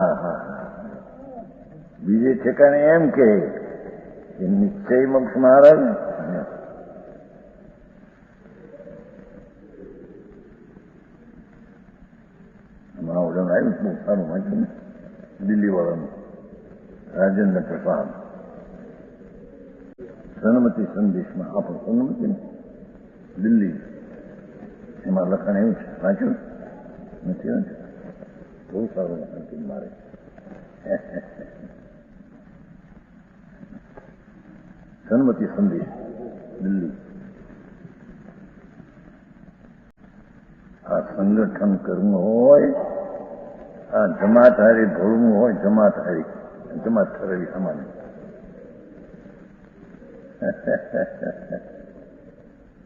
હા હા હા. બીજે ઠેકાણે એમ કે કે નિશ્ચય મોક્ષ મહારાજ હમણાં ઓર્ડર આવ્યું બહુ સારું વાંચ્યું ને દિલ્હી વાળાનું રાજેન્દ્ર પ્રસાદ સન્મતિ સંદેશમાં આપણું સન્મતિ ને દિલ્હી એમાં લખાણ એવું છે વાંચ્યું નથી વાંચ્યું બહુ સારું લખાણ મારે. સન્મતિ સંદેશ દિલ્હી. આ સંગઠન કરવું હોય, આ જમાત હારી ભળવું હોય જમાત હારી જમાત ઠરેલી સમાન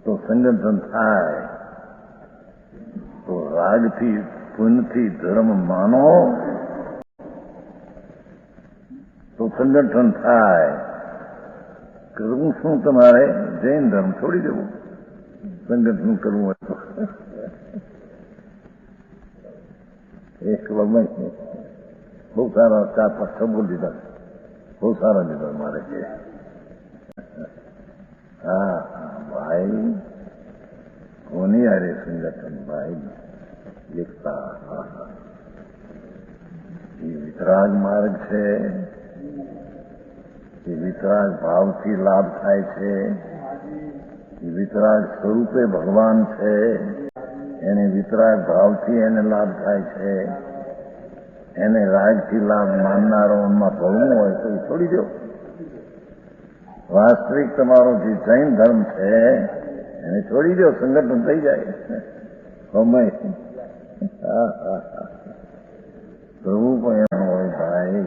તો સંગઠન થાય, તો રાગથી પુનથી ધર્મ માનો તો સંગઠન થાય કરવું શું તમારે જૈન ધર્મ છોડી દેવું સંગઠન કરવું હોય તો એક વગમે બહુ સારા ચાર પાંચ શબ્દો લીધા બહુ સારા લીધા મારે કે હા હા ભાઈ કોની હારે સંગઠન ભાઈ એકતા એ વિતરાગ માર્ગ છે. એ વિતરાગ ભાવથી લાભ થાય છે. એ વિતરાગ સ્વરૂપે ભગવાન છે. એને વિતરાગ ભાવથી એને લાભ થાય છે. એને રાગથી લાભ માનનારોમાં ભરવું હોય તો એ છોડી દો. વાસ્તવિક તમારો જે જૈન ધર્મ છે, એને છોડી દો, સંગઠન થઈ જાય. સમય प्रभु पया हो भाई